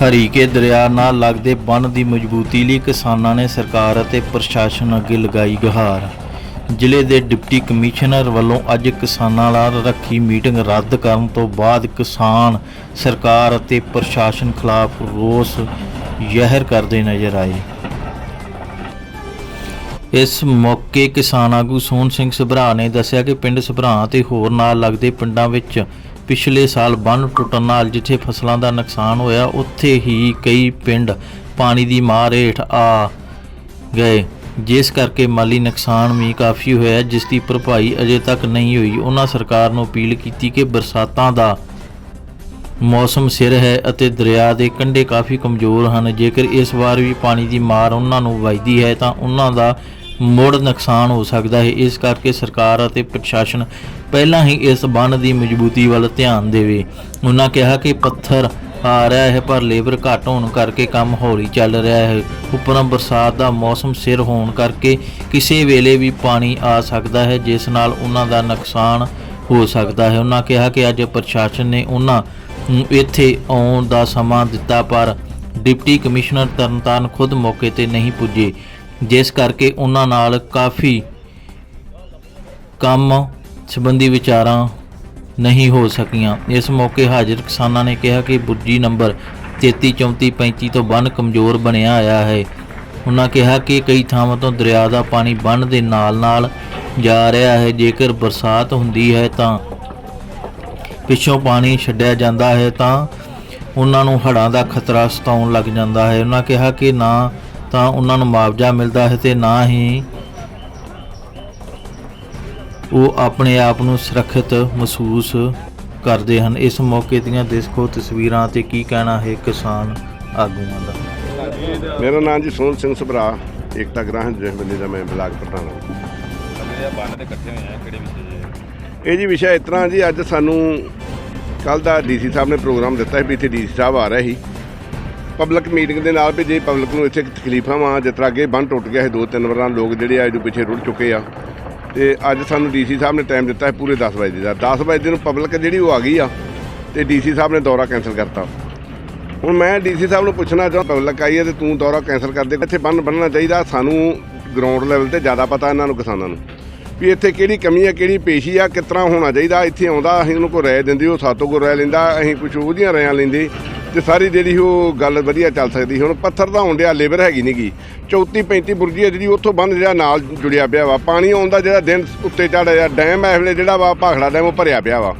ਹਰੀਕੇ ਦਰਿਆ ਨਾਲ ਲੱਗਦੇ ਬੰਨ ਦੀ ਮਜ਼ਬੂਤੀ ਲਈ ਕਿਸਾਨਾਂ ਨੇ ਸਰਕਾਰ ਅਤੇ ਪ੍ਰਸ਼ਾਸਨ ਅੱਗੇ ਲਗਾਈ ਗੁਹਾਰ। ਜ਼ਿਲ੍ਹੇ ਦੇ ਡਿਪਟੀ ਕਮਿਸ਼ਨਰ ਵੱਲੋਂ ਅੱਜ ਕਿਸਾਨਾਂ ਨਾਲ ਰੱਖੀ ਮੀਟਿੰਗ ਰੱਦ ਕਰਨ ਤੋਂ ਬਾਅਦ ਕਿਸਾਨ ਸਰਕਾਰ ਅਤੇ ਪ੍ਰਸ਼ਾਸਨ ਖਿਲਾਫ ਰੋਸ ਜ਼ਾਹਿਰ ਕਰਦੇ ਨਜ਼ਰ ਆਏ। ਇਸ ਮੌਕੇ ਕਿਸਾਨ ਆਗੂ ਸੋਹਣ ਸਿੰਘ ਸਭਰਾ ਨੇ ਦੱਸਿਆ ਕਿ ਪਿੰਡ ਸਭਰਾ ਤੇ ਹੋਰ ਨਾਲ ਲੱਗਦੇ ਪਿੰਡਾਂ ਵਿੱਚ ਪਿਛਲੇ ਸਾਲ ਬੰਨ ਟੁੱਟਣ ਨਾਲ ਜਿੱਥੇ ਫਸਲਾਂ ਦਾ ਨੁਕਸਾਨ ਹੋਇਆ, ਉੱਥੇ ਹੀ ਕਈ ਪਿੰਡ ਪਾਣੀ ਦੀ ਮਾਰ ਹੇਠ ਆ ਗਏ। ਜਿਸ ਕਰਕੇ ਮਾਲੀ ਨੁਕਸਾਨ ਵੀ ਕਾਫੀ ਹੋਇਆ, ਜਿਸ ਦੀ ਭਰਪਾਈ ਅਜੇ ਤੱਕ ਨਹੀਂ ਹੋਈ। ਉਹਨਾਂ ਸਰਕਾਰ ਨੂੰ ਅਪੀਲ ਕੀਤੀ ਕਿ ਬਰਸਾਤਾਂ ਦਾ ਮੌਸਮ ਸਿਰ ਹੈ ਅਤੇ ਦਰਿਆ ਦੇ ਕੰਢੇ ਕਾਫੀ ਕਮਜ਼ੋਰ ਹਨ। ਜੇਕਰ ਇਸ ਵਾਰ ਵੀ ਪਾਣੀ ਦੀ ਮਾਰ ਉਹਨਾਂ ਨੂੰ ਵੱਜਦੀ ਹੈ, ਤਾਂ ਉਹਨਾਂ ਦਾ ਮੁੜ ਨੁਕਸਾਨ ਹੋ ਸਕਦਾ ਹੈ। ਇਸ ਕਰਕੇ ਸਰਕਾਰ ਅਤੇ ਪ੍ਰਸ਼ਾਸਨ ਪਹਿਲਾਂ ਹੀ ਇਸ ਬੰਨ ਦੀ ਮਜ਼ਬੂਤੀ ਵੱਲ ਧਿਆਨ ਦੇਵੇ। ਉਹਨਾਂ ਕਿਹਾ ਕਿ ਪੱਥਰ ਆ ਰਿਹਾ ਹੈ, ਪਰ ਲੇਬਰ ਘੱਟ ਹੋਣ ਕਰਕੇ ਕੰਮ ਹੌਲੀ ਚੱਲ ਰਿਹਾ ਹੈ। ਉੱਪਰੋਂ ਬਰਸਾਤ ਦਾ ਮੌਸਮ ਸਿਰ ਹੋਣ ਕਰਕੇ ਕਿਸੇ ਵੇਲੇ ਵੀ ਪਾਣੀ ਆ ਸਕਦਾ ਹੈ, ਜਿਸ ਨਾਲ ਉਹਨਾਂ ਦਾ ਨੁਕਸਾਨ ਹੋ ਸਕਦਾ ਹੈ। ਉਹਨਾਂ ਕਿਹਾ ਕਿ ਅੱਜ ਪ੍ਰਸ਼ਾਸਨ ਨੇ ਉਹਨਾਂ ਨੂੰ ਇੱਥੇ ਆਉਣ ਦਾ ਸਮਾਂ ਦਿੱਤਾ, ਪਰ ਡਿਪਟੀ ਕਮਿਸ਼ਨਰ ਤਰਨਤਾਰਨ ਖੁਦ ਮੌਕੇ ਤੇ ਨਹੀਂ ਪੁੱਜੇ, ਜਿਸ ਕਰਕੇ ਉਹਨਾਂ ਨਾਲ ਕਾਫੀ ਕੰਮ ਸੰਬੰਧੀ ਵਿਚਾਰਾਂ ਨਹੀਂ ਹੋ ਸਕੀਆਂ। ਇਸ ਮੌਕੇ ਹਾਜ਼ਰ ਕਿਸਾਨਾਂ ਨੇ ਕਿਹਾ ਕਿ ਬੁਰਜੀ ਨੰਬਰ 33 34 35 ਤੋਂ ਬੰਨ ਕਮਜ਼ੋਰ ਬਣਿਆ ਆਇਆ ਹੈ। ਉਹਨਾਂ ਕਿਹਾ ਕਿ ਕਈ ਥਾਵਾਂ ਤੋਂ ਦਰਿਆ ਦਾ ਪਾਣੀ ਬੰਨ ਦੇ ਨਾਲ-ਨਾਲ ਜਾ ਰਿਹਾ ਹੈ। ਜੇਕਰ ਬਰਸਾਤ ਹੁੰਦੀ ਹੈ ਤਾਂ ਪਿੱਛੋਂ ਪਾਣੀ ਛੱਡਿਆ ਜਾਂਦਾ ਹੈ ਤਾਂ ਉਹਨਾਂ ਨੂੰ ਹੜ੍ਹਾਂ ਦਾ ਖਤਰਾ ਸਤਾਉਣ ਲੱਗ ਜਾਂਦਾ ਹੈ। ਉਹਨਾਂ ਕਿਹਾ ਕਿ ਨਾ ਤਾਂ ਉਹਨਾਂ ਨੂੰ ਮੁਆਵਜ਼ਾ ਮਿਲਦਾ ਹੈ ਤੇ ਨਾ ਹੀ ਉਹ ਆਪਣੇ ਆਪ ਨੂੰ ਸੁਰੱਖਿਅਤ ਮਹਿਸੂਸ ਕਰਦੇ ਹਨ। ਇਸ ਮੌਕੇ ਦੀਆਂ ਦੇਖੋ ਤਸਵੀਰਾਂ ਤੇ ਕੀ ਕਹਿਣਾ ਹੈ ਕਿਸਾਨ ਆਗੂਆਂ ਦਾ। ਮੇਰਾ ਨਾਮ ਜੀ ਸੋਹਣ ਸਿੰਘ ਸਭਰਾ ਏਕਤਾ ਗ੍ਰਾਹਕ ਜਥੇਬੰਦੀ ਦਾ ਮੈਂ ਬਲਾਕ ਪ੍ਰਧਾਨ ਹਾਂ। ਜਿਹੜੇ ਬੰਨ ਦੇ ਇਕੱਠੇ ਹੋਏ ਆ ਕਿਹੜੇ ਵਿਸ਼ੇ ਇਹ ਜੀ ਵਿਸ਼ਾ ਇਸ ਤਰ੍ਹਾਂ ਜੀ ਅੱਜ ਸਾਨੂੰ ਕੱਲ ਦਾ ਡੀਸੀ ਸਾਹਿਬ ਨੇ ਪ੍ਰੋਗਰਾਮ ਦਿੱਤਾ ਸੀ ਵੀ ਇੱਥੇ ਡੀਸੀ ਸਾਹਿਬ ਆ ਰਹੇ ਸੀ। ਪਬਲਿਕ ਮੀਟਿੰਗ ਦੇ ਨਾਲ ਵੀ ਜੇ ਪਬਲਿਕ ਨੂੰ ਇੱਥੇ ਤਕਲੀਫਾਂ ਵਾਂ ਜਿਸ ਤਰ੍ਹਾਂ ਅੱਗੇ ਬੰਨ ਟੁੱਟ ਗਿਆ ਸੀ ਦੋ ਤਿੰਨ ਵਾਰਾਂ ਲੋਕ ਜਿਹੜੇ ਆ ਇਹਦੇ ਪਿੱਛੇ ਰੁੜ ਚੁੱਕੇ ਆ। ਤੇ ਅੱਜ ਸਾਨੂੰ ਡੀਸੀ ਸਾਹਿਬ ਨੇ ਟਾਈਮ ਦਿੱਤਾ ਹੈ ਪੂਰੇ 10 ਵਜੇ ਦਾ। 10 ਵਜੇ ਨੂੰ ਪਬਲਿਕ ਜਿਹੜੀ ਉਹ ਆ ਗਈ ਆ ਤੇ ਡੀਸੀ ਸਾਹਿਬ ਨੇ ਦੌਰਾ ਕੈਂਸਲ ਕਰਤਾ। ਹੁਣ ਮੈਂ ਡੀਸੀ ਸਾਹਿਬ ਨੂੰ ਪੁੱਛਣਾ ਚਾਹੁੰਦਾ ਪਬਲਿਕ ਆਈ ਹੈ ਤੇ ਤੂੰ ਦੌਰਾ ਕੈਂਸਲ ਕਰ ਦੇ। ਇੱਥੇ ਬੰਨ ਬੰਨਣਾ ਚਾਹੀਦਾ, ਸਾਨੂੰ ਗਰਾਊਂਡ ਲੈਵਲ ਤੇ ਜ਼ਿਆਦਾ ਪਤਾ ਇਹਨਾਂ ਨੂੰ ਕਿਸਾਨਾਂ ਨੂੰ। ਵੀ ਇੱਥੇ ਕਿਹੜੀ ਕਮੀ ਹੈ, ਕਿਹੜੀ ਪੇਸ਼ੀ ਆ, ਕਿਸ ਤਰ੍ਹਾਂ ਹੋਣਾ ਚਾਹੀਦਾ, ਇੱਥੇ ਆਉਂਦਾ, ਅਸੀਂ ਉਹਨੂੰ ਕੋਈ ਰਾਏ ਦਿੰਦੇ, ਉਹ ਸਾਤੋਂ ਕੋਈ ਰਾਏ ਲੈਂਦਾ, ਅਸੀਂ ਕੁਝ ਉਹਦੀਆਂ ਰਾਇਆਂ ਲੈਂਦੇ। ਤੇ ਸਾਰੀ ਜਿਹੜੀ ਉਹ ਗੱਲ ਵਧੀਆ ਚੱਲ ਸਕਦੀ। ਹੁਣ ਪੱਥਰ ਤਾਂ ਦਾ ਡਿਆ, ਲੇਬਰ ਹੈਗੀ ਨਹੀਂਗੀ 34 35 ਬੁਰਜੀ ਹੈ ਜਿਹੜੀ, ਉੱਥੋਂ ਬੰਦ ਜਿਹੜਾ ਨਾਲ ਜੁੜਿਆ ਪਿਆ ਵਾ। ਪਾਣੀ ਆਉਂਦਾ ਜਿਹੜਾ ਦਿਨ ਉੱਤੇ ਚੜ੍ਹਿਆ ਡੈਮ ਇਸ ਵੇਲੇ ਜਿਹੜਾ ਵਾ, ਭਾਖੜਾ ਡੈਮ ਉਹ ਭਰਿਆ ਪਿਆ ਵਾ।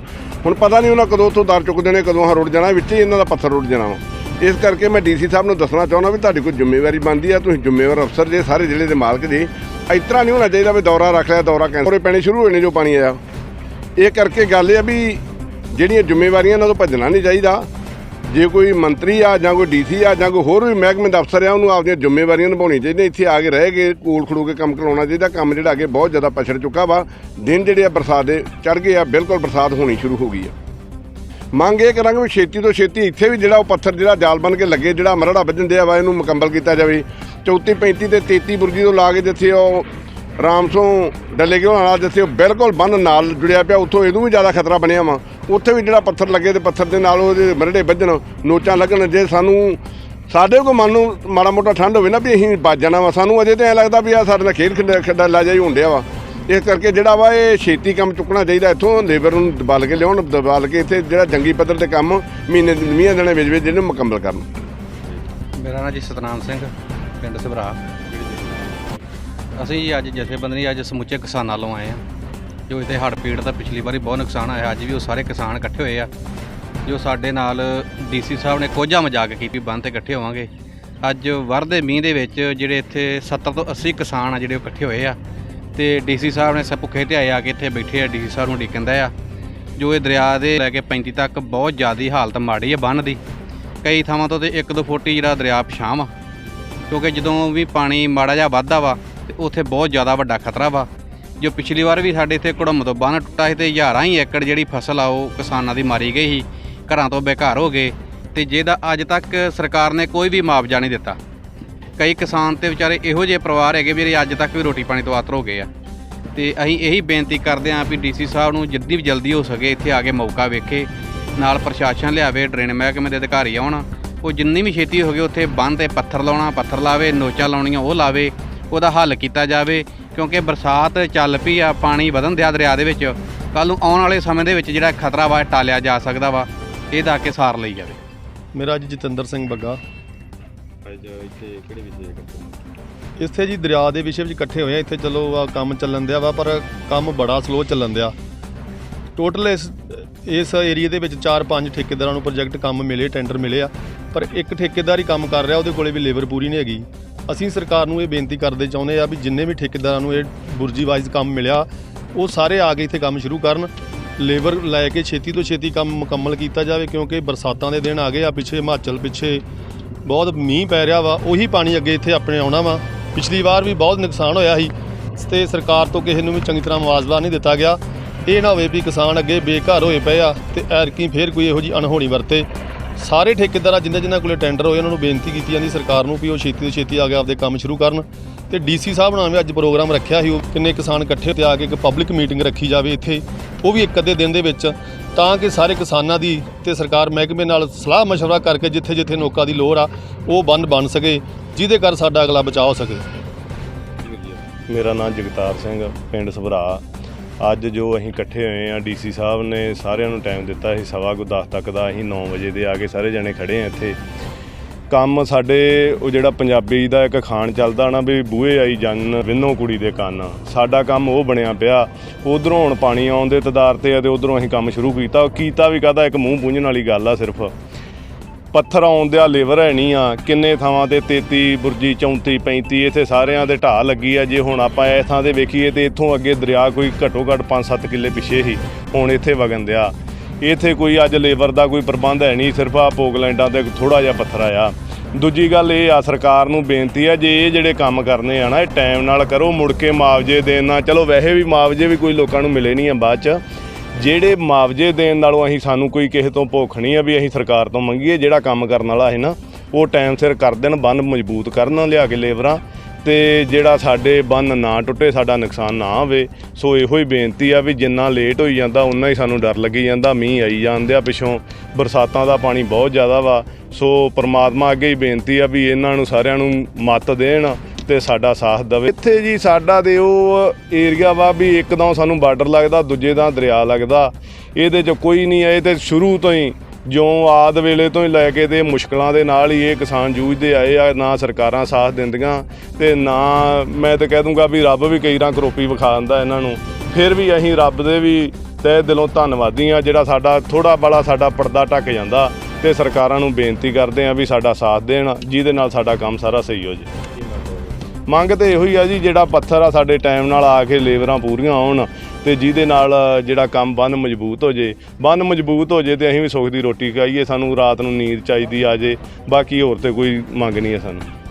ਹੁਣ ਪਤਾ ਨਹੀਂ ਉਹਨਾਂ ਕਦੋਂ ਉੱਥੋਂ ਦਰ ਚੁੱਕਦੇ ਨੇ, ਕਦੋਂ ਹਾਂ ਰੁੜ ਜਾਣਾ, ਵਿੱਚ ਹੀ ਇਹਨਾਂ ਦਾ ਪੱਥਰ ਰੁੜ ਜਾਣਾ ਵਾ। ਇਸ ਕਰਕੇ ਮੈਂ ਡੀਸੀ ਸਾਹਿਬ ਨੂੰ ਦੱਸਣਾ ਚਾਹੁੰਦਾ ਵੀ ਤੁਹਾਡੀ ਕੋਈ ਜ਼ਿੰਮੇਵਾਰੀ ਬਣਦੀ ਆ, ਤੁਸੀਂ ਜ਼ਿੰਮੇਵਾਰ ਅਫਸਰ ਜੇ, ਸਾਰੇ ਜ਼ਿਲ੍ਹੇ ਦੇ ਮਾਲਕ ਜੇ। ਇਸ ਤਰ੍ਹਾਂ ਨਹੀਂ ਹੋਣਾ ਚਾਹੀਦਾ ਵੀ ਦੌਰਾ ਰੱਖ ਲਿਆ, ਦੌਰਾ ਕੈਂਸਲ। ਪੈਣੇ ਸ਼ੁਰੂ ਹੋਏ ਨੇ ਜੋ ਪਾਣੀ ਆਇਆ। ਇਹ ਕਰਕੇ ਗੱਲ ਇਹ ਆ ਵੀ ਜਿਹੜੀਆਂ ਜ਼ਿੰਮੇਵਾਰੀਆਂ ਉਹਨਾਂ ਤੋਂ ਭੱਜਣਾ ਨਹੀਂ ਚਾਹੀਦਾ। ਜੇ ਕੋਈ ਮੰਤਰੀ ਆ ਜਾਂ ਕੋਈ ਡੀਸੀ ਆ ਜਾਂ ਕੋਈ ਹੋਰ ਵੀ ਮਹਿਕਮੇ ਦਾ ਅਫਸਰ ਆ, ਉਹਨੂੰ ਆਪਦੀਆਂ ਜ਼ਿੰਮੇਵਾਰੀਆਂ ਨਿਭਾਉਣੀਆਂ ਚਾਹੀਦੀਆਂ। ਇੱਥੇ ਆ ਕੇ ਰਹਿ ਕੇ, ਕੋਲ ਖੜੂ ਕੇ ਕੰਮ ਕਰਾਉਣਾ ਚਾਹੀਦਾ। ਕੰਮ ਜਿਹੜਾ ਅੱਗੇ ਬਹੁਤ ਜ਼ਿਆਦਾ ਪਛੜ ਚੁੱਕਾ ਵਾ। ਦਿਨ ਜਿਹੜੇ ਆ ਬਰਸਾਤ ਦੇ ਚੜ ਗਏ ਆ, ਬਿਲਕੁਲ ਬਰਸਾਤ ਹੋਣੀ ਸ਼ੁਰੂ ਹੋ ਗਈ ਆ। ਮੰਗ ਇਹ ਕਰਾਂਗੇ ਵੀ ਛੇਤੀ ਤੋਂ ਛੇਤੀ ਇੱਥੇ ਵੀ ਜਿਹੜਾ ਉਹ ਪੱਥਰ, ਜਿਹੜਾ ਜਾਲ ਬਣ ਕੇ ਲੱਗੇ, ਜਿਹੜਾ ਮਰੜਾ ਵੱਜਣ ਦਿਆ ਵਾ, ਇਹਨੂੰ ਮੁਕੰਮਲ ਕੀਤਾ ਜਾਵੇ। 34 35 ਤੇ 33 ਬੁਰਜੀ ਤੋਂ ਲਾ ਕੇ ਜਿੱਥੇ ਉਹ ਰਾਮਸੋਂ ਡੱਲੇ ਕੇ ਵਾਲਾ, ਜਿੱਥੇ ਉਹ ਬਿਲਕੁਲ ਬੰਨ ਨਾਲ ਜੁੜਿਆ ਪਿਆ, ਉੱਥੋਂ ਇਹਨੂੰ ਵੀ ਜ਼ਿਆਦਾ ਖਤਰਾ ਬਣਿਆ ਵਾ। ਉੱਥੇ ਵੀ ਜਿਹੜਾ ਪੱਥਰ ਲੱਗੇ ਤੇ ਪੱਥਰ ਦੇ ਨਾਲ ਉਹਦੇ ਮਰੜੇ ਵੱਜਣ, ਨੋਚਾਂ ਲੱਗਣ, ਜੇ ਸਾਨੂੰ ਸਾਡੇ ਕੋ ਮਨ ਨੂੰ ਮਾੜਾ ਮੋਟਾ ਠੰਡ ਹੋਵੇ ਨਾ ਵੀ ਅਸੀਂ ਬਚ ਜਾਣਾ ਵਾ, ਸਾਨੂੰ ਅਜੇ ਤਾਂ ਐ ਲੱਗਦਾ ਵੀ ਆ ਸਾਡੇ ਨਾਲ ਖੇਡ ਖੇਡ- ਖੇਡਾ ਲਾ ਜਾਈ ਹੁੰਦਿਆ ਵਾ। ਇਸ ਕਰਕੇ ਜਿਹੜਾ ਵਾ ਇਹ ਛੇਤੀ ਕੰਮ ਚੁੱਕਣਾ ਚਾਹੀਦਾ, ਇੱਥੋਂ ਲੇਬਰ ਨੂੰ ਦਬਾਲ ਕੇ ਲਿਆਉਣ, ਦਬਾਲ ਕੇ ਇੱਥੇ ਜਿਹੜਾ ਜੰਗੀ ਪੱਧਰ ਤੇ ਕੰਮ ਮਹੀਨੇ ਮਹੀਨੇ ਦਿਨਾਂ ਵਿੱਚ ਵਿੱਚ ਜਿਹਨੂੰ ਮੁਕੰਮਲ ਕਰਨ। ਮੇਰਾ ਨਾਮ ਜੀ ਸਤਨਾਮ ਸਿੰਘ, ਪਿੰਡ ਸਭਰਾ। ਅਸੀਂ ਅੱਜ ਜਥੇਬੰਦੀ, ਅੱਜ ਸਮੁੱਚੇ ਕਿਸਾਨਾਂ ਵੱਲੋਂ ਆਏ ਆ ਜੋ ਇੱਥੇ ਹੜ੍ਹ ਪੀੜ ਦਾ ਪਿਛਲੀ ਵਾਰੀ ਬਹੁਤ ਨੁਕਸਾਨ ਆਇਆ, ਅੱਜ ਵੀ ਉਹ ਸਾਰੇ ਕਿਸਾਨ ਇਕੱਠੇ ਹੋਏ ਆ। ਜੋ ਸਾਡੇ ਨਾਲ ਡੀਸੀ ਸਾਹਿਬ ਨੇ ਕੋਝਾ ਮਜ਼ਾਕ ਕੀਤੀ ਬੰਦ ਤੇ ਇਕੱਠੇ ਹੋਵਾਂਗੇ। ਅੱਜ ਵਰਦੇ ਮੀਂਹ ਦੇ ਵਿੱਚ ਜਿਹੜੇ ਇੱਥੇ 70 ਤੋਂ 80 ਕਿਸਾਨ ਆ ਜਿਹੜੇ ਉਹ ਇਕੱਠੇ ਹੋਏ ਆ। ਤੇ ਡੀਸੀ ਸਾਹਿਬ ਨੇ ਸਭ ਭੁੱਖੇ ਤੇ ਆਏ ਆ ਕੇ ਇੱਥੇ ਬੈਠੇ ਆ ਡੀਸੀ ਸਾਹਿਬ ਨੂੰ ਡੀਕੰਦਾ ਆ। ਜੋ ਇਹ ਦਰਿਆ ਦੇ ਲੈ ਕੇ 35 ਤੱਕ ਬਹੁਤ ਜ਼ਿਆਦੀ ਹਾਲਤ ਮਾੜੀ ਆ ਬੰਨ ਦੀ। ਕਈ ਥਾਵਾਂ ਤੋਂ ਤੇ 1-2 ਫੁੱਟ ਹੀ ਜਿਹੜਾ ਦਰਿਆ ਪਛਾਮ ਆ। ਕਿਉਂਕਿ ਜਦੋਂ ਵੀ ਪਾਣੀ ਮਾੜਾ ਜਿਹਾ ਵੱਧਦਾ ਵਾ, ਤੇ ਉੱਥੇ ਬਹੁਤ ਜ਼ਿਆਦਾ ਵੱਡਾ ਖਤਰਾ ਵਾ। ਜੋ ਪਿਛਲੀ ਵਾਰ ਵੀ ਸਾਡੇ ਇੱਥੇ ਕੁੜਮ ਤੋਂ ਬੰਨ ਟੁੱਟਾ ਸੀ ਤੇ ਹਜ਼ਾਰਾਂ ਹੀ ਏਕੜ ਜਿਹੜੀ ਫਸਲ ਆ ਉਹ ਕਿਸਾਨਾਂ ਦੀ ਮਾਰੀ ਗਈ ਸੀ, ਘਰਾਂ ਤੋਂ ਬੇਘਰ ਹੋ ਗਏ ਤੇ ਜਿਹਦਾ ਅੱਜ ਤੱਕ ਸਰਕਾਰ ਨੇ ਕੋਈ ਵੀ ਮੁਆਵਜ਼ਾ ਨਹੀਂ ਦਿੱਤਾ। ਕਈ ਕਿਸਾਨ ਤੇ ਵਿਚਾਰੇ ਇਹੋ ਜਿਹੇ ਪਰਿਵਾਰ ਹੈਗੇ ਵੀ ਜਿਹੜੇ ਅੱਜ ਤੱਕ ਵੀ ਰੋਟੀ ਪਾਣੀ ਤੋਂ ਆਤਰ ਹੋ ਗਏ ਆ। ਤੇ ਅਸੀਂ ਇਹੀ ਬੇਨਤੀ ਕਰਦੇ ਹਾਂ ਵੀ ਡੀਸੀ ਸਾਹਿਬ ਨੂੰ ਜਿੱਦੀ ਵੀ ਜਲਦੀ ਹੋ ਸਕੇ ਇੱਥੇ ਆ ਕੇ ਮੌਕਾ ਵੇਖੇ, ਨਾਲ ਪ੍ਰਸ਼ਾਸਨ ਲਿਆਵੇ, ਡਰੇਨ ਮਹਿਕਮੇ ਦੇ ਅਧਿਕਾਰੀ ਆਉਣ, ਉਹ ਜਿੰਨੀ ਵੀ ਛੇਤੀ ਹੋ ਗਈ ਉੱਥੇ ਬੰਨ੍ਹ ਤੇ ਪੱਥਰ ਲਾਉਣਾ, ਪੱਥਰ ਲਾਵੇ, ਨੋਚਾਂ ਲਾਉਣੀਆਂ ਉਹ ਲਾਵੇ, ਉਹਦਾ ਹੱਲ ਕੀਤਾ ਜਾਵੇ। ਕਿਉਂਕਿ ਬਰਸਾਤ ਚੱਲ ਪਈ ਆ ਪਾਣੀ ਵਧਣ ਦਿਆ ਦਰਿਆ ਦੇ ਵਿੱਚ। ਕੱਲ ਨੂੰ ਆਉਣ ਵਾਲੇ ਸਮੇਂ ਦੇ ਵਿੱਚ ਜਿਹੜਾ ਖਤਰਾ ਵਾ ਟਾਲਿਆ ਜਾ ਸਕਦਾ ਵਾ। ਇਹਦਾ ਕੇ ਸਾਰ ਲਈ ਜਾਵੇ। ਮੇਰਾ ਅੱਜ ਜਤਿੰਦਰ ਸਿੰਘ ਬੱਗਾ। ਅੱਜ ਇੱਥੇ ਕਿਹੜੇ ਵਿਸ਼ੇ ਇਕੱਠੇ ਹੋਏ? ਇੱਥੇ ਜੀ ਦਰਿਆ ਦੇ ਵਿਸ਼ੇ ਵਿੱਚ ਇਕੱਠੇ ਹੋਏ ਆ। ਇੱਥੇ ਚਲੋ ਆ ਕੰਮ ਚੱਲਣ ਦਿਆ ਵਾ ਪਰ ਕੰਮ ਬੜਾ ਸਲੋ ਚੱਲਣ ਦਿਆ। ਟੋਟਲ ਇਸ ਇਸ ਏਰੀਆ ਦੇ ਵਿੱਚ 4-5 ਠੇਕੇਦਾਰਾਂ ਨੂੰ ਪ੍ਰੋਜੈਕਟ ਕੰਮ ਮਿਲੇ ਟੈਂਡਰ ਮਿਲੇ ਆ। ਪਰ ਇੱਕ ਠੇਕੇਦਾਰ ਹੀ ਕੰਮ ਕਰ ਰਿਹਾ ਉਹਦੇ ਕੋਲੇ ਵੀ ਲੇਬਰ ਪੂਰੀ ਨਹੀਂ ਹੈਗੀ। ਅਸੀਂ ਸਰਕਾਰ ਨੂੰ ਇਹ ਬੇਨਤੀ ਕਰਦੇ ਚਾਹੁੰਦੇ ਆ ਵੀ ਜਿੰਨੇ ਵੀ ਠੇਕੇਦਾਰਾਂ ਨੂੰ ਇਹ ਬੁਰਜੀ ਵਾਈਜ਼ ਕੰਮ ਮਿਲਿਆ, ਉਹ ਸਾਰੇ ਆ ਕੇ ਇੱਥੇ ਕੰਮ ਸ਼ੁਰੂ ਕਰਨ। ਲੇਬਰ ਲੈ ਕੇ ਛੇਤੀ ਤੋਂ ਛੇਤੀ ਕੰਮ ਮੁਕੰਮਲ ਕੀਤਾ ਜਾਵੇ ਕਿਉਂਕਿ ਬਰਸਾਤਾਂ ਦੇ ਦਿਨ ਆ ਗਏ ਆ, ਪਿੱਛੇ ਹਿਮਾਚਲ, ਪਿੱਛੇ ਬਹੁਤ ਮੀਂਹ ਪੈ ਰਿਹਾ ਵਾ, ਉਹੀ ਪਾਣੀ ਅੱਗੇ ਇੱਥੇ ਆਪਣੇ ਆਉਣਾ ਵਾ। ਪਿਛਲੀ ਵਾਰ ਵੀ ਬਹੁਤ ਨੁਕਸਾਨ ਹੋਇਆ ਸੀ, ਤੇ ਸਰਕਾਰ ਤੋਂ ਕਿਸੇ ਨੂੰ ਵੀ ਚੰਗੀ ਤਰ੍ਹਾਂ ਮੁਆਵਜ਼ਾ ਨਹੀਂ ਦਿੱਤਾ ਗਿਆ। ਇਹ ਨਾ ਹੋਵੇ ਵੀ ਕਿਸਾਨ ਅੱਗੇ ਬੇਘਰ ਹੋਏ ਪਏ ਆ, ਤੇ ਐਰਕੀ ਫੇਰ ਕੋਈ ਇਹੋ ਜੀ ਅਣਹੋਣੀ ਵਰਤੇ। ਸਾਰੇ ਠੇਕੇਦਾਰਾਂ ਜਿੰਨੇ ਜਿਨ੍ਹਾਂ ਕੋਲੇ ਟੈਂਡਰ ਹੋਏ, ਉਹਨਾਂ ਨੂੰ ਬੇਨਤੀ ਕੀਤੀ ਜਾਂਦੀ ਸਰਕਾਰ ਨੂੰ ਵੀ ਉਹ ਛੇਤੀ ਤੋਂ ਛੇਤੀ ਆ ਕੇ ਆਪਦੇ ਕੰਮ ਸ਼ੁਰੂ ਕਰਨ। ਤੇ ਡੀਸੀ ਸਾਹਿਬ ਨਾਲ ਵੀ ਅੱਜ ਪ੍ਰੋਗਰਾਮ ਰੱਖਿਆ ਸੀ, ਉਹ ਕਿੰਨੇ ਕਿਸਾਨ ਇਕੱਠੇ ਤੇ ਆ ਕੇ ਇੱਕ ਪਬਲਿਕ ਮੀਟਿੰਗ ਰੱਖੀ ਜਾਵੇ ਇੱਥੇ, ਉਹ ਵੀ ਇੱਕ ਅੱਧੇ ਦਿਨ ਦੇ ਵਿੱਚ। ਤਾਂ ਕਿ ਸਾਰੇ ਕਿਸਾਨਾਂ ਦੀ ਤੇ ਸਰਕਾਰ ਮਹਿਕਮੇ ਨਾਲ ਸਲਾਹ ਮਸ਼ਵਰਾ ਕਰਕੇ ਜਿੱਥੇ ਜਿੱਥੇ ਨੋਕਾਂ ਦੀ ਲੋੜ ਆ, ਉਹ ਬੰਦ ਬਣ ਸਕੇ, ਜਿਹਦੇ ਕਰ ਸਾਡਾ ਅਗਲਾ ਬਚਾਅ ਹੋ ਸਕੇ। ਮੇਰਾ ਨਾਮ ਜਗਤਾਰ ਸਿੰਘ ਪਿੰਡ ਸਭਰਾ। ਅੱਜ ਜੋ ਅਸੀਂ ਇਕੱਠੇ ਹੋਏ ਆ ਡੀਸੀ ਸਾਹਿਬ ਨੇ ਸਾਰਿਆਂ ਨੂੰ ਟਾਈਮ ਦਿੱਤਾ ਸੀ, ਸਵਾ ਕੁ 10 ਤੱਕ ਦਾ ਅਸੀਂ 9 ਵਜੇ ਦੇ ਆ ਕੇ ਸਾਰੇ ਜਣੇ ਖੜੇ ਆ ਇੱਥੇ। ਕੰਮ ਸਾਡੇ, ਉਹ ਜਿਹੜਾ ਪੰਜਾਬੀ ਦਾ ਇੱਕ ਖਾਣ ਚੱਲਦਾ ਨਾ ਵੀ ਬੂਹੇ ਆਈ ਜੰਨ ਵਿੰਨੋ ਕੁੜੀ ਦੇ ਕੰਨ। ਸਾਡਾ ਕੰਮ ਉਹ ਬਣਿਆ ਪਿਆ, ਉਧਰੋਂ ਹੁਣ ਪਾਣੀ ਆਉਣ ਦੇ ਤਦਾਰ ਤੇ ਆ ਤੇ ਉਧਰੋਂ ਅਸੀਂ ਕੰਮ ਸ਼ੁਰੂ ਕੀਤਾ। ਉਹ ਕੀਤਾ ਵੀ ਕਾਹਦਾ, ਇੱਕ ਮੂੰਹ ਪੂੰਝਣ ਵਾਲੀ ਗੱਲ ਆ ਸਿਰਫ। ਪੱਥਰ ਆਉਣ ਦਿਆ ਲੇਬਰ ਹੈ ਨਹੀਂ ਆ। ਕਿੰਨੇ ਥਾਵਾਂ ਤੇ 33 ਬੁਰਜੀ 34 35 ਇੱਥੇ ਸਾਰਿਆਂ ਦੇ ਢਾਹ ਲੱਗੀ ਆ। ਜੇ ਹੁਣ ਆਪਾਂ ਇਸ ਥਾਂ ਤੇ ਵੇਖੀਏ ਤੇ ਇੱਥੋਂ ਅੱਗੇ ਦਰਿਆ ਕੋਈ ਘੱਟੋ ਘੱਟ 5-7 ਕਿੱਲੇ ਪਿੱਛੇ ਹੀ ਹੁਣ ਇੱਥੇ ਵਗਣ ਦਿਆ। ਇੱਥੇ ਕੋਈ ਅੱਜ ਲੇਬਰ ਦਾ ਕੋਈ ਪ੍ਰਬੰਧ ਹੈ ਨਹੀਂ, ਸਿਰਫ ਆ ਪੋਗਲੈਂਡਾਂ ਤੇ ਥੋੜਾ ਜਿਹਾ ਪੱਥਰ ਆਇਆ। ਦੂਜੀ ਗੱਲ ਇਹ ਆ, ਸਰਕਾਰ ਨੂੰ ਬੇਨਤੀ ਆ, ਜੇ ਇਹ ਜਿਹੜੇ ਕੰਮ ਕਰਨੇ ਆ ਨਾ, ਇਹ ਟਾਈਮ ਨਾਲ ਕਰੋ, ਮੁੜ ਕੇ ਮੁਆਵਜ਼ੇ ਦੇਣ ਨਾਲ। ਚਲੋ ਵੈਸੇ ਵੀ ਮੁਆਵਜ਼ੇ ਵੀ ਕੋਈ ਲੋਕਾਂ ਨੂੰ ਮਿਲੇ ਨਹੀਂ ਆ ਬਾਅਦ ਚ। ਜਿਹੜੇ ਮੁਆਵਜ਼ੇ ਦੇਣ ਨਾਲੋਂ ਅਸੀਂ ਸਾਨੂੰ ਕੋਈ ਕਿਸੇ ਤੋਂ ਭੁੱਖ ਨਹੀਂ ਆ ਵੀ ਅਸੀਂ ਸਰਕਾਰ ਤੋਂ ਮੰਗੀਏ, ਜਿਹੜਾ ਕੰਮ ਕਰਨ ਵਾਲਾ ਹੈ ਨਾ, ਉਹ ਟਾਈਮ ਸਿਰ ਕਰ ਦੇਣ, ਬੰਨ ਮਜ਼ਬੂਤ ਕਰਨ, ਲਿਆ ਕੇ ਲੇਬਰਾਂ ਤੇ ਜਿਹੜਾ ਸਾਡੇ ਬੰਨ ਨਾ ਟੁੱਟੇ, ਸਾਡਾ ਨੁਕਸਾਨ ਨਾ ਹੋਵੇ ਸੋ ਇਹੋ ਹੀ ਬੇਨਤੀ ਆ ਵੀ ਜਿੰਨਾ ਲੇਟ ਹੋਈ ਜਾਂਦਾ ਉਨਾ ਹੀ ਸਾਨੂੰ ਡਰ ਲੱਗੀ ਜਾਂਦਾ, ਮੀਂਹ ਆਈ ਜਾਂਦੇ ਆ ਪਿਛੋਂ, ਬਰਸਾਤਾਂ ਦਾ ਪਾਣੀ ਬਹੁਤ ਜ਼ਿਆਦਾ ਵਾ। ਸੋ ਪਰਮਾਤਮਾ ਅੱਗੇ ਹੀ ਬੇਨਤੀ ਆ ਵੀ ਇਹਨਾਂ ਨੂੰ ਸਾਰਿਆਂ ਨੂੰ ਮੱਤ ਦੇਣ ਤੇ ਸਾਡਾ ਸਾਥ ਦੇਵੇ। ਇੱਥੇ ਜੀ ਸਾਡਾ ਤੇ ਉਹ ਏਰੀਆ ਵਾ ਵੀ ਇੱਕ ਇੱਕਦਮ ਸਾਨੂੰ ਬਾਰਡਰ ਲੱਗਦਾ, ਦੂਜੇ ਦਾ ਦਰਿਆ ਲੱਗਦਾ। ਇਹਦੇ 'ਚ ਕੋਈ ਨਹੀਂ ਇਹ ਤੇ ਸ਼ੁਰੂ ਤੋਂ ਹੀ ਜਿਉਂ ਆਦ ਵੇਲੇ ਤੋਂ ਹੀ ਲੈ ਕੇ ਤੇ ਮੁਸ਼ਕਲਾਂ ਦੇ ਨਾਲ ਹੀ ਇਹ ਕਿਸਾਨ ਜੂਝਦੇ ਆਏ ਆ, ਨਾ ਸਰਕਾਰਾਂ ਸਾਥ ਦਿੰਦੀਆਂ ਤੇ ਨਾ ਮੈਂ ਤਾਂ ਕਹਿ ਦੂੰਗਾ ਵੀ ਰੱਬ ਵੀ ਕਈ ਰਾਂ ਕਰੋਪੀ ਵਿਖਾ ਦਿੰਦਾ ਇਹਨਾਂ ਨੂੰ। ਫਿਰ ਵੀ ਅਸੀਂ ਰੱਬ ਦੇ ਵੀ ਤਹਿ ਦਿਲੋਂ ਧੰਨਵਾਦੀ ਆ, ਜਿਹੜਾ ਸਾਡਾ ਥੋੜਾ ਬੜਾ ਸਾਡਾ ਪਰਦਾ ਢੱਕ ਜਾਂਦਾ ਤੇ ਸਰਕਾਰਾਂ ਨੂੰ ਬੇਨਤੀ ਕਰਦੇ ਆ ਵੀ ਸਾਡਾ ਸਾਥ ਦੇਣ, ਜਿਹਦੇ ਨਾਲ ਸਾਡਾ ਕੰਮ ਸਾਰਾ ਸਹੀ ਹੋ ਜੇ ਮੰਗ ਤੇ ਇਹੋ ਹੀ ਆ ਜੀ, ਜਿਹੜਾ ਪੱਥਰ ਆ ਸਾਡੇ ਟਾਈਮ ਨਾਲ ਆ ਕੇ ਲੇਬਰਾਂ ਪੂਰੀਆਂ ਆਉਣ ਤੇ ਜਿਹਦੇ ਨਾਲ ਜਿਹੜਾ ਕੰਮ ਬੰਨ ਮਜ਼ਬੂਤ ਹੋ ਜੇ। ਬੰਨ ਮਜ਼ਬੂਤ ਹੋ ਜੇ ਤੇ ਅਸੀਂ ਵੀ ਸੁੱਖ ਦੀ ਰੋਟੀ ਖਾਈਏ, ਸਾਨੂੰ ਰਾਤ ਨੂੰ ਨੀਂਦ ਚਾਹੀਦੀ ਆ ਜੇ, ਬਾਕੀ ਹੋਰ ਤੇ ਕੋਈ ਮੰਗ ਨਹੀਂ ਹੈ ਸਾਨੂੰ।